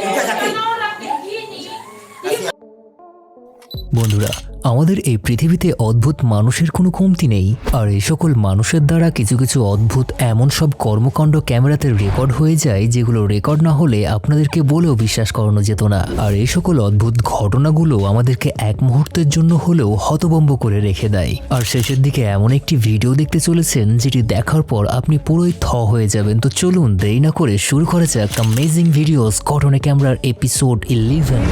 你看他 বন্ধুরা, আমাদের এই পৃথিবীতে অদ্ভুত মানুষের কোনো কমতি নেই। আর এই সকল মানুষের দ্বারা কিছু কিছু অদ্ভুত এমন সব কর্মকাণ্ড ক্যামেরাতে রেকর্ড হয়ে যায়, যেগুলো রেকর্ড না হলে আপনাদেরকে বলেও বিশ্বাস করানো যেত না। আর এই সকল অদ্ভুত ঘটনাগুলো আমাদেরকে এক মুহূর্তের জন্য হলেও হতবম্ব করে রেখে দেয়। আর শেষের দিকে এমন একটি ভিডিও দেখতে চলেছেন, যেটি দেখার পর আপনি পুরোই থ হয়ে যাবেন। তো চলুন দেরি না করে শুরু করা যাক অ্যামেজিং ভিডিওস ঘটনা ক্যামেরার এপিসোড ইলেভেন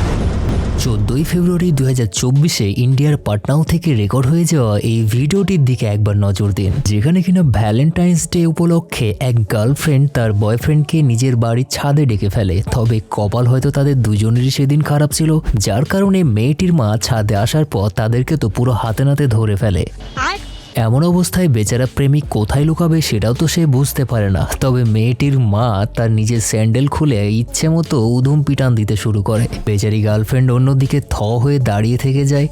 চোদ্দই ফেব্রুয়ারি দু চব্বিশে ইন্ডিয়ার পাটনাও থেকে রেকর্ড হয়ে যাওয়া এই ভিডিওটির দিকে একবার নজর দিন। যেখানে কিনা ভ্যালেন্টাইন্স ডে উপলক্ষে এক গার্লফ্রেন্ড তার বয়ফ্রেন্ডকে নিজের বাড়ির ছাদে ডেকে ফেলে। তবে কপাল হয়তো তাদের দুজনেরই সেদিন খারাপ ছিল। যার কারণে মেয়েটির মা ছাদে আসার পর তাদেরকে তো পুরো হাতে নাতে ধরে ফেলে। এমন অবস্থায় বেচারা প্রেমিক কোথায় লুকাবে সেটাও তো সে বুঝতে পারে না। তবে মেয়েটির মা তার নিজের স্যান্ডেল খুলে ইচ্ছে মতো উধুম পিটান দিতে শুরু করে। বেচারি গার্লফ্রেন্ড অন্যদিকে থ হয়ে দাঁড়িয়ে থেকে যায়।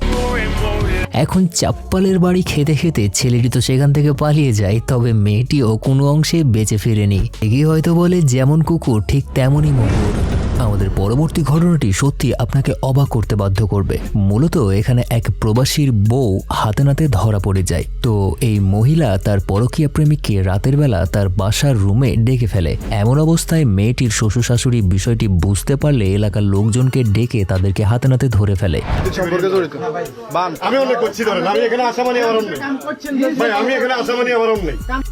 এখন চাপ্পালের বাড়ি খেতে খেতে ছেলেটি তো সেখান থেকে পালিয়ে যায়, তবে মেয়েটিও কোনো অংশে বেঁচে ফিরেনি। এগিয়ে হয়তো বলে যেমন কুকুর, ঠিক তেমনই মকুর আমাদের পরবর্তী ঘটনাটি সত্যি আপনাকে অবাক করতে বাধ্য করবে। মূলত এখানে এক প্রবাসীর বউ হাতে নাতে ধরা পড়ে যায়। তো এই মহিলা তার পরকীয়া প্রেমিককে রাতের বেলা তার বাসার রুমে ডেকে ফেলে। এমন অবস্থায় মেয়েটির শ্বশুর শাশুড়ি বিষয়টি বুঝতে পারলে এলাকার লোকজনকে ডেকে তাদেরকে হাতে নাতে ধরে ফেলে। মানে মানে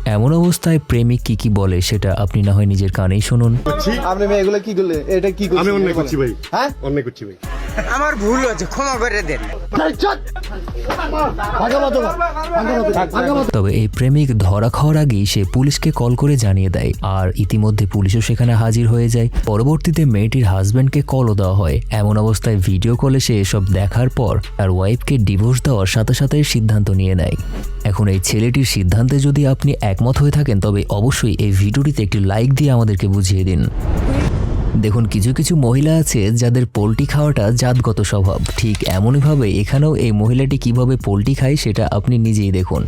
এমন অবস্থায় প্রেমিক কি কি বলে সেটা আপনি না হয় নিজের কানেই শুনুন। আপনি এগুলো কি করলে? এটা কি আমি অন্য করছি ভাই। হ্যাঁ? অন্য করছি ভাই। আমার ভুল হয়েছে ক্ষমা করে দেন। তবে এই প্রেমিক ধরা খাওয়ার আগেই সে পুলিশকে কল করে জানিয়ে দেয়। আর ইতিমধ্যে পুলিশও সেখানে হাজির হয়ে যায়। পরবর্তীতে মেয়েটির হাজব্যান্ডকে কলও দেওয়া হয়। এমন অবস্থায় ভিডিও কলে সে এসব দেখার পর তার ওয়াইফকে ডিভোর্স দেওয়ার সাথে সাথে সিদ্ধান্ত নিয়ে নেয়। এখন এই ছেলেটির সিদ্ধান্তে যদি আপনি একমত হয়ে থাকেন তবে অবশ্যই এই ভিডিওটিতে একটি লাইক দিয়ে আমাদেরকে বুঝিয়ে দিন। দেখুন কিছু কিছু মহিলা আছে যাদের পোলট্রি খাওয়াটা জাতগত স্বভাব। ঠিক এমনইভাবে এখানেও এই মহিলাটি কীভাবে পোলট্রি খায় সেটা আপনি নিজেই দেখুন।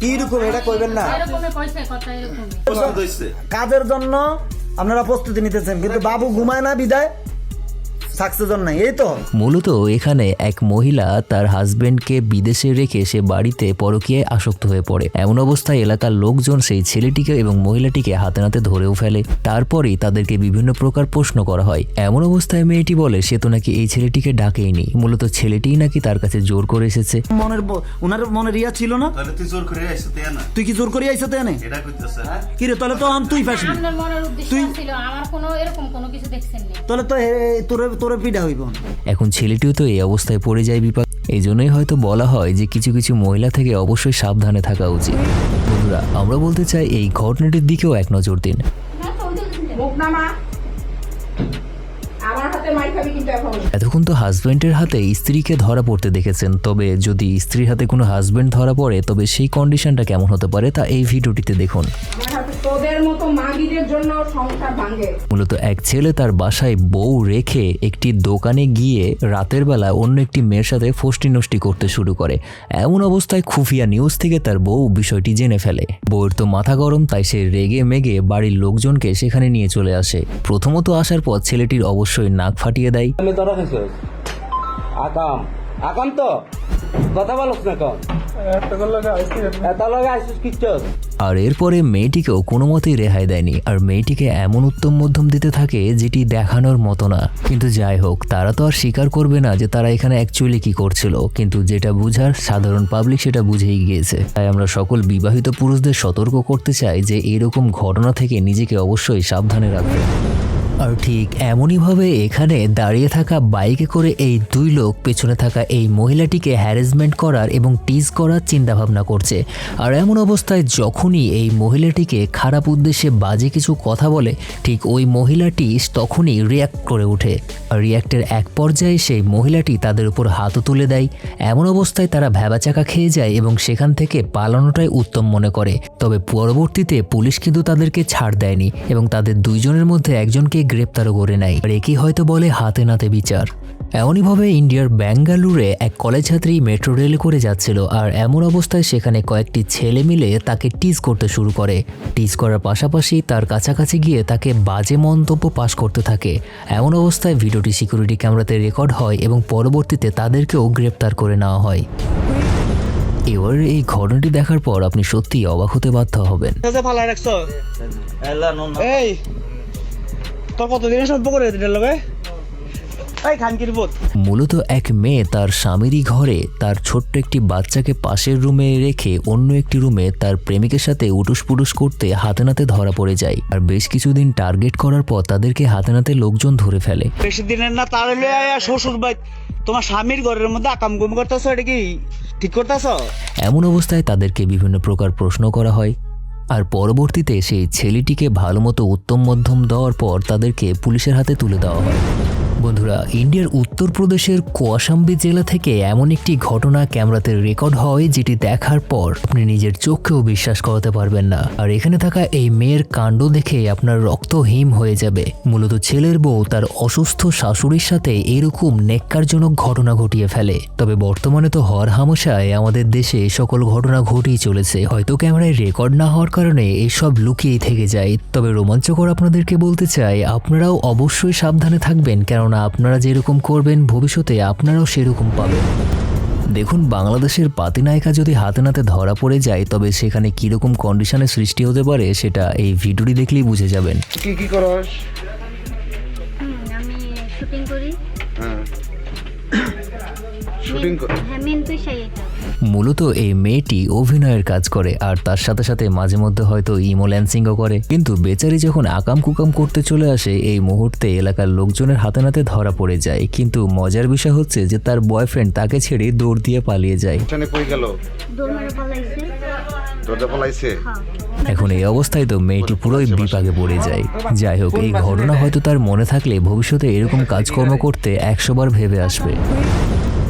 কীরকম এটা কইবেন না। এরকমই কইছে কথা এরকমই। কাজের জন্য আপনারা প্রস্তুতি নিতেছেন কিন্তু বাবু ঘুমায় না বিদায়? সাকসেস নাই এই তো। মূলত এখানে এক মহিলা তার হাজবেন্ডকে বিদেশে রেখে সে বাড়িতে পরকীয়ায় আসক্ত হয়ে পড়ে। এমন অবস্থায় এলাকার লোকজন সেই ছেলেটিকে এবং মহিলাটিকে হাতে নাতে ধরেও ফেলে। তারপরেই তাদেরকে বিভিন্ন প্রকার প্রশ্ন করা হয়। এমন অবস্থায় মেয়েটি বলে সে তো নাকি এই ছেলেটিকে ডাকেইনি। মূলত ছেলেটিই নাকি তার কাছে জোর করে এসেছে। মনের ওনার মনের ইয়া ছিল না? তাহলে তুই জোর করে তাই না? তুই কি জোর করে আইসা তো এনে এটা কইতেছে। কি রে তাহলে তো আম তুই ফাঁসবি। আপনার মনের উদ্দেশ্য ছিল আমার কোনো এরকম কোনো কিছু দেখছেন না। তাহলে তো তোরে তোরে পিডা হইব। এখন ছেলেটিও তো এই অবস্থায় পড়ে যায় বিপাক এই জন্যই হয়তো বলা হয় যে কিছু কিছু মহিলা থেকে অবশ্যই সাবধানে থাকা উচিত। বন্ধুরা, আমরা বলতে চাই এই ঘটনাটির দিকেও এক নজর দিন। এতক্ষণ তো হাজব্যান্ডের হাতে স্ত্রীকে ধরা পড়তে দেখেছেন, তবে যদি স্ত্রীর হাতে কোনো হাজব্যান্ড ধরা পড়ে, তবে সেই কন্ডিশনটা কেমন হতে পারে তা এই ভিডিওটিতে দেখুন। মাগিদের জন্য সংসার ভাঙে। মূলত এক ছেলে তার বাসায় বউ রেখে একটি দোকানে গিয়ে রাতের বেলা অন্য একটি মেয়ের সাথে ফষ্টি নষ্টি করতে শুরু করে। এমন অবস্থায় খুফিয়া নিউজ থেকে তার বউ বিষয়টি জেনে ফেলে। বউয়ের তো মাথা গরম তাই সে রেগে মেগে বাড়ির লোকজনকে সেখানে নিয়ে চলে আসে। প্রথমত আসার পর ছেলেটির অবশ্যই নাক ফাটিয়ে দেয়। আমি আকাম আকাম তো কথা বলছ না কম কিচ্ছু আর এরপরে মেয়েটিকেও কোনো মতেই রেহাই দেয়নি আর মেয়েটিকে এমন উত্তম মধ্যম দিতে থাকে যেটি দেখানোর মতো না। কিন্তু যাই হোক তারা তো আর স্বীকার করবে না যে তারা এখানে অ্যাকচুয়ালি কি করছিল কিন্তু যেটা বুঝার সাধারণ পাবলিক সেটা বুঝেই গিয়েছে। তাই আমরা সকল বিবাহিত পুরুষদের সতর্ক করতে চাই যে এরকম ঘটনা থেকে নিজেকে অবশ্যই সাবধানে রাখবে। আর ঠিক এমনইভাবে এখানে দাঁড়িয়ে থাকা বাইকে করে এই দুই লোক পেছনে থাকা এই মহিলাটিকে হ্যারাসমেন্ট করার এবং টিজ করার চিন্তাভাবনা করছে। আর এমন অবস্থায় যখনই এই মহিলাটিকে খারাপ উদ্দেশ্যে বাজে কিছু কথা বলে, ঠিক ওই মহিলাটি তখনই রিয়াক্ট করে ওঠে। আর রিয়াক্টের এক পর্যায়ে সেই মহিলাটি তাদের উপর হাতও তুলে দেয়। এমন অবস্থায় তারা ভ্যাবাচাকা খেয়ে যায় এবং সেখান থেকে পালানোটাই উত্তম মনে করে। তবে পরবর্তীতে পুলিশ কিন্তু তাদেরকে ছাড় দেয়নি এবং তাদের দুইজনের মধ্যে একজনকে গ্রেপ্তারও করে নেয়। আর একই হয়তো বলে হাতে নাতে বিচার। এমনইভাবে ইন্ডিয়ার ব্যাঙ্গালুরে এক কলেজ ছাত্রী মেট্রো রেলে করে যাচ্ছিল আর এমন অবস্থায় সেখানে কয়েকটি ছেলে মিলে তাকে টিজ করতে শুরু করে। টিজ করার পাশাপাশি তার কাছাকাছি গিয়ে তাকে বাজে মন্তব্য পাশ করতে থাকে। এমন অবস্থায় ভিডিওটি সিকিউরিটি ক্যামেরাতে রেকর্ড হয় এবং পরবর্তীতে তাদেরকেও গ্রেপ্তার করে নেওয়া হয়। এবার এই ঘটনাটি দেখার পর আপনি সত্যিই অবাক হতে বাধ্য হবেন। তোর কতদিনের সম্পর্ক রে এটার লগে? এই খানকির বোধ মূলত এক মেয়ে তার স্বামীরই ঘরে তার ছোট্ট একটি বাচ্চাকে পাশের রুমে রেখে অন্য একটি রুমে তার প্রেমিকের সাথে উটুস পুটুস করতে হাতে নাতে ধরা পড়ে যায় আর বেশ কিছুদিন টার্গেট করার পর তাদেরকে হাতে নাতে লোকজন ধরে ফেলে। বেশি দিনের না তার শ্বশুর বাই তোমার স্বামীর ঘরের মধ্যে আকাম গুম করতেছ এটা কি ঠিক করতেছ? এমন অবস্থায় তাদেরকে বিভিন্ন প্রকার প্রশ্ন করা হয়। আর পরবর্তীতে সেই ছেলেটিকে ভালোমতো উত্তম মধ্যম দেওয়ার পর তাদেরকে পুলিশের হাতে তুলে দেওয়া হয়। বন্ধুরা, ইন্ডিয়ার উত্তরপ্রদেশের কোয়াশাম্বি জেলা থেকে এমন একটি ঘটনা ক্যামেরাতে রেকর্ড হয় যেটি দেখার পর আপনি নিজের চোখকেও বিশ্বাস করাতে পারবেন না। আর এখানে থাকা এই মেয়ের কাণ্ড দেখে আপনার রক্ত হিম হয়ে যাবে। মূলত ছেলের বউ তার অসুস্থ শাশুড়ির সাথে এরকম নেককারজনক ঘটনা ঘটিয়ে ফেলে। তবে বর্তমানে তো হর হামেশায় আমাদের দেশে সকল ঘটনা ঘটেই চলেছে। হয়তো ক্যামেরায় রেকর্ড না হওয়ার কারণে এসব লুকিয়েই থেকে যায়। তবে রোমাঞ্চকর আপনাদেরকে বলতে চাই, আপনারাও অবশ্যই সাবধানে থাকবেন কেননা আপনারা যেরকম করবেন ভবিষ্যতে আপনারাও সেরকম পাবেন। দেখুন বাংলাদেশের পাতিনায়িকা যদি হাতে নাতে ধরা পড়ে যায় তবে সেখানে কীরকম কন্ডিশনের সৃষ্টি হতে পারে সেটা এই ভিডিওটি দেখলেই বুঝে যাবেন। কি কি করস? আমি শুটিং করি। শুটিং হ্যাঁ মেন পেশাই এটা। মূলত এই মেয়েটি অভিনয়ের কাজ করে আর তার সাথে সাথে মাঝে মধ্যে হয়তো ইমোল্যান্সিংও করে। কিন্তু বেচারি যখন আকাম কুকাম করতে চলে আসে এই মুহূর্তে এলাকার লোকজনের হাতে নাতে ধরা পড়ে যায়। কিন্তু মজার বিষয় হচ্ছে যে তার বয়ফ্রেন্ড তাকে ছেড়ে দৌড় দিয়ে পালিয়ে যায়। পলাইছে। এখন এই অবস্থায় তো মেয়েটি পুরোই বিপাকে পড়ে যায়। যাই হোক এই ঘটনা হয়তো তার মনে থাকলে ভবিষ্যতে এরকম কাজকর্ম করতে একশোবার ভেবে আসবে।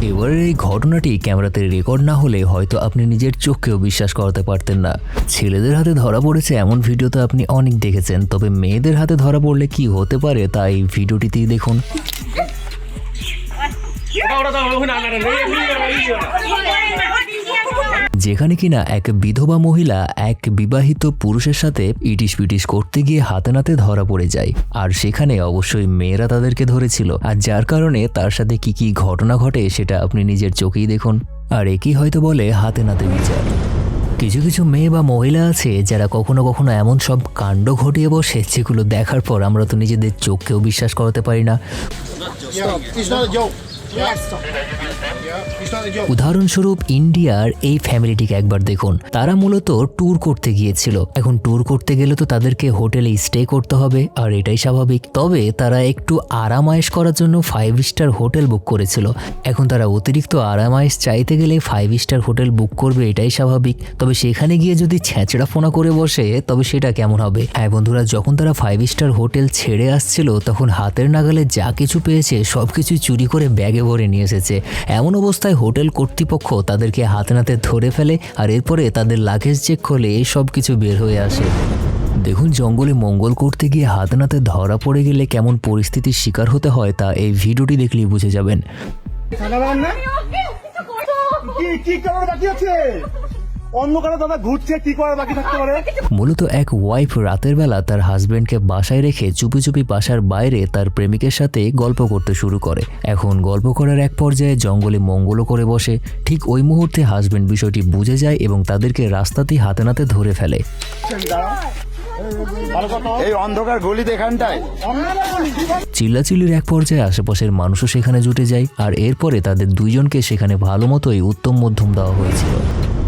এবারের এই ঘটনাটি ক্যামেরাতে রেকর্ড না হলে হয়তো আপনি নিজের চোখকেও বিশ্বাস করাতে পারতেন না ছেলেদের হাতে ধরা পড়েছে এমন ভিডিও তো আপনি অনেক দেখেছেন তবে মেয়েদের হাতে ধরা পড়লে কি হতে পারে তা এই ভিডিওটিতেই দেখুন যেখানে কিনা এক বিধবা মহিলা এক বিবাহিত পুরুষের সাথে ইটিস পিটিস করতে গিয়ে হাতে নাতে ধরা পড়ে যায়। আর সেখানে অবশ্যই মেয়েরা তাদেরকে ধরেছিল। আর যার কারণে তার সাথে কি কি ঘটনা ঘটে সেটা আপনি নিজের চোখেই দেখুন। আর একই হয়তো বলে হাতে নাতে বিচার। কিছু কিছু মেয়ে বা মহিলা আছে যারা কখনো কখনো এমন সব কাণ্ড ঘটিয়ে বসে যেগুলো দেখার পর আমরা তো নিজেদের চোখকেও বিশ্বাস করাতে পারি না। উদাহরণস্বরূপ ইন্ডিয়ার এই ফ্যামিলিটিকে একবার দেখুন। তারা মূলত ট্যুর করতে গিয়েছিল। এখন ট্যুর করতে গেলে তো তাদেরকে হোটেলে স্টে করতে হবে, আর এটাই স্বাভাবিক। তবে তারা একটু আরামায়েশ করার জন্য ফাইভ স্টার হোটেল বুক করেছিল। এখন তারা অতিরিক্ত আরামায়েশ চাইতে গেলে ফাইভ স্টার হোটেল বুক করবে, এটাই স্বাভাবিক। তবে সেখানে গিয়ে যদি ছেঁচড়া ফোনা করে বসে, তবে সেটা কেমন হবে? হ্যাঁ বন্ধুরা, যখন তারা ফাইভ স্টার হোটেল ছেড়ে আসছিল, তখন হাতের নাগালে যা কিছু পেয়েছে সব কিছু চুরি করে ব্যাগে ভরে নিয়ে এসেছে। এমন অবস্থায় হোটেল কর্তৃপক্ষ তাদেরকে হাতে নাতে ধরে ফেলে আর এরপরে তাদের লাগেজ চেক করলে সব কিছু বের হয়ে আসে। দেখুন জঙ্গলে মঙ্গল করতে গিয়ে হাতে নাতে ধরা পড়ে গেলে কেমন পরিস্থিতির শিকার হতে হয় তা এই ভিডিওটি দেখলেই বুঝে যাবেন। কি কি অন্য কারও দাদা ঘুরছে কি করার বাকি থাকতে পারে? মূলত এক ওয়াইফ রাতের বেলা তার হাজবেন্ডকে বাসায় রেখে চুপি চুপি বাসার বাইরে তার প্রেমিকের সাথে গল্প করতে শুরু করে। এখন গল্প করার এক পর্যায়ে জঙ্গলে মঙ্গলও করে বসে। ঠিক ওই মুহূর্তে হাজবেন্ড বিষয়টি বুঝে যায় এবং তাদেরকে রাস্তাতেই হাতে নাতে ধরে ফেলে। এই অন্ধকার গলিতে এখানটায়? চিল্লাচিল্লির এক পর্যায়ে আশেপাশের মানুষও সেখানে জুটে যায় আর এরপরে তাদের দুইজনকে সেখানে ভালো মতোই উত্তম মধ্যম দেওয়া হয়েছিল।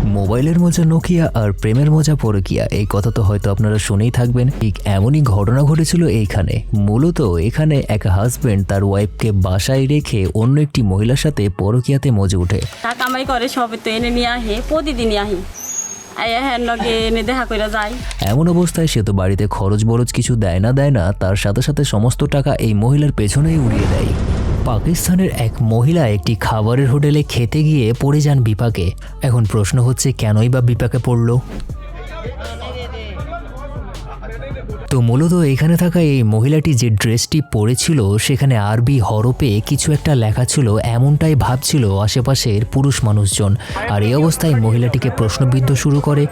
মোবাইলের মজা নোকিয়া আর প্রেমের মজা পরকিয়া এই কথা তো হয়তো আপনারা শুনেই থাকবেন। ঠিক এমনই ঘটনা ঘটেছিল এইখানে। মূলত এখানে এক হাজবেন্ড তার ওয়াইফকে বাসায় রেখে অন্য একটি মহিলার সাথে পরকিয়াতে মজে উঠে টাকা কামাই করে সবে তো এনে নিয়ে আহে প্রতিদিনই আহি। এমন অবস্থায় সে তো বাড়িতে খরচ বরচ কিছু দেয় না দেয় না তার সাথে সাথে সমস্ত টাকা এই মহিলার পেছনেই উড়িয়ে দেয়। পাকিস্তানের এক মহিলা একটি খাবারের হোটেলে খেতে গিয়ে পড়ে যান বিপাকে। এখন প্রশ্ন হচ্ছে, কেনই বা বিপাকে পড়ল? তো মূলত এখানে থাকা এই মহিলাটি যে ড্রেসটি পরেছিল, সেখানে আরবি হরপে কিছু একটা লেখা ছিল, এমনটাই ভাবছিল আশেপাশের পুরুষ মানুষজন। আর এই অবস্থায় মহিলাটিকে প্রশ্নবিদ্ধ শুরু করে।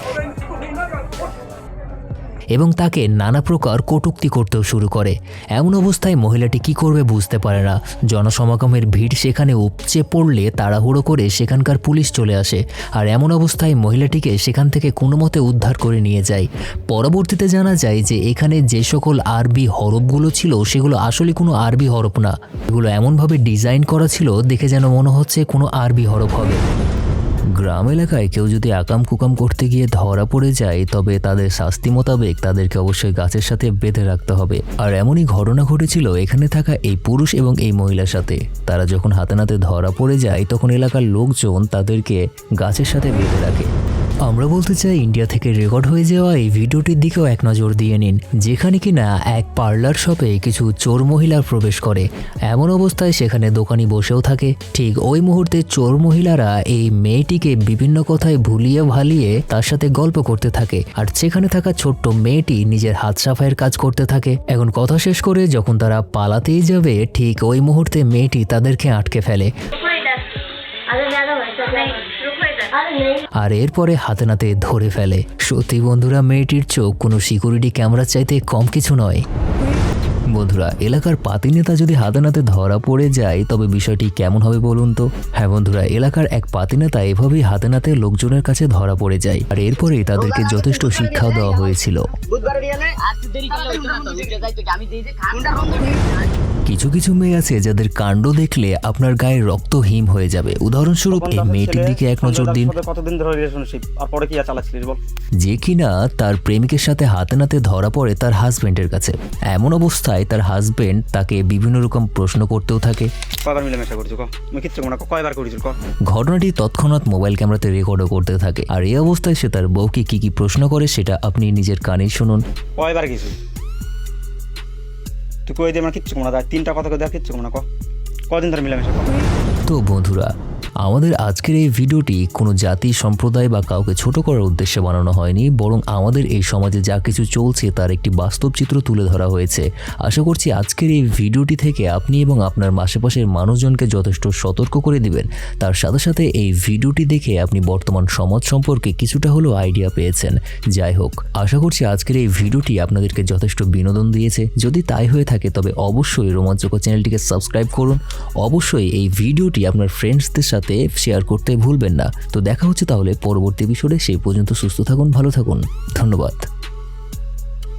এবং তাকে নানা প্রকার কটূক্তি করতেও শুরু করে। এমন অবস্থায় মহিলাটি কি করবে বুঝতে পারে না। জনসমাগমের ভিড় সেখানে উপচে পড়লে তাড়াহুড়ো করে সেখানকার পুলিশ চলে আসে। আর এমন অবস্থায় মহিলাটিকে সেখান থেকে কোনো মতে উদ্ধার করে নিয়ে যায়। পরবর্তীতে জানা যায় যে এখানে যে সকল আরবি হরফগুলো ছিল, সেগুলো আসলে কোনো আরবি হরফ না। এগুলো এমনভাবে ডিজাইন করা ছিল, দেখে যেন মনে হচ্ছে কোনো আরবি হরফ হবে। গ্রাম এলাকায় কেউ যদি আকাম কুকাম করতে গিয়ে ধরা পড়ে যায়, তবে তাদের শাস্তি মোতাবেক তাদেরকে অবশ্যই গাছের সাথে বেঁধে রাখতে হবে। আর এমনই ঘটনা ঘটেছিল এখানে থাকা এই পুরুষ এবং এই মহিলার সাথে। তারা যখন হাতে নাতে ধরা পড়ে যায়, তখন এলাকার লোকজন তাদেরকে গাছের সাথে বেঁধে রাখে। আমরা বলতে চাই ইন্ডিয়া থেকে রেকর্ড হয়ে যাওয়া এই ভিডিওটির দিকেও এক নজর দিয়ে নিন, যেখানে কিনা এক পার্লার শপে কিছু চোর মহিলা প্রবেশ করে। এমন অবস্থায় সেখানে দোকানি বসেও থাকে। ঠিক ওই মুহূর্তে চোর মহিলারা এই মেয়েটিকে বিভিন্ন কথায় ভুলিয়ে ভালিয়ে তার সাথে গল্প করতে থাকে। আর সেখানে থাকা ছোট্ট মেয়েটি নিজের হাত সাফাইয়ের কাজ করতে থাকে। এখন কথা শেষ করে যখন তারা পালাতেই যাবে, ঠিক ওই মুহূর্তে মেয়েটি তাদেরকে আটকে ফেলে। আর এরপরে হাতে নাতে ধরে ফেলে। সত্যি বন্ধুরা, মেয়েটির চোখ কোনো সিকিউরিটি ক্যামেরার চাইতে কম কিছু নয়। বন্ধুরা এলাকার পাতি নেতা যদি হাতে নাতে ধরা পড়ে যায় তবে বিষয়টি কেমন হবে বলুন তো? হ্যাঁ বন্ধুরা এলাকার এক পাতি নেতা এভাবেই হাতে নাতে লোকজনের কাছে ধরা পড়ে যায় আর এরপরেই তাদেরকে যথেষ্ট শিক্ষাও দেওয়া হয়েছিল। কিছু কিছু মেয়ে আছে যাদের কাণ্ড দেখলে আপনার গায়ে রক্ত হিম হয়ে যাবে। উদাহরণস্বরূপ এই মেয়েটির দিকে এক নজর দিন। কতদিন ধরে রিলেশনশিপ আর পরে কি চালাচ্ছিলিস বল? যে কিনা তার প্রেমিকের সাথে হাতে নাতে ধরা পড়ে তার হাজবেন্ডের কাছে। এমন অবস্থায় তার হাজবেন্ড তাকে বিভিন্ন রকম প্রশ্ন করতেও থাকে। মনে ঘটনাটি তৎক্ষণাৎ মোবাইল ক্যামেরাতে রেকর্ডও করতে থাকে। আর এই অবস্থায় সে তার বউকে কি কি প্রশ্ন করে সেটা আপনি নিজের কানেই শুনুন। কয়বার কিছু? তুই কই দিয়ে আমার কিচ্ছু মনে তিনটা কথা কই দেয় কিচ্ছু মনে ক? কদিন ধরে মিলেমিশা তো বন্ধুরা আমাদের আজকের এই ভিডিওটি কোনো জাতি, সম্প্রদায় বা কাউকে ছোট করার উদ্দেশ্যে বানানো হয়নি, বরং আমাদের এই সমাজে যা কিছু চলছে তার একটি বাস্তব চিত্র তুলে ধরা হয়েছে। আশা করছি আজকের এই ভিডিওটি থেকে আপনি এবং আপনার আশেপাশের মানুষজনকে যথেষ্ট সতর্ক করে দিবেন। তার সাথে সাথে এই ভিডিওটি দেখে আপনি বর্তমান সমাজ সম্পর্কে কিছুটা হলেও আইডিয়া পেয়েছেন। যাই হোক, আশা করছি আজকের এই ভিডিওটি আপনাদেরকে যথেষ্ট বিনোদন দিয়েছে। যদি তাই হয়ে থাকে, তবে অবশ্যই রোমাঞ্চকর চ্যানেলটিকে সাবস্ক্রাইব করুন। অবশ্যই এই ভিডিওটি আপনার ফ্রেন্ডসদের সাথে শেয়ার করতে ভুলবেন না। তো দেখা হচ্ছে তাহলে পরবর্তী এপিসোডে সেই পর্যন্ত সুস্থ থাকুন, ভালো থাকুন। ধন্যবাদ।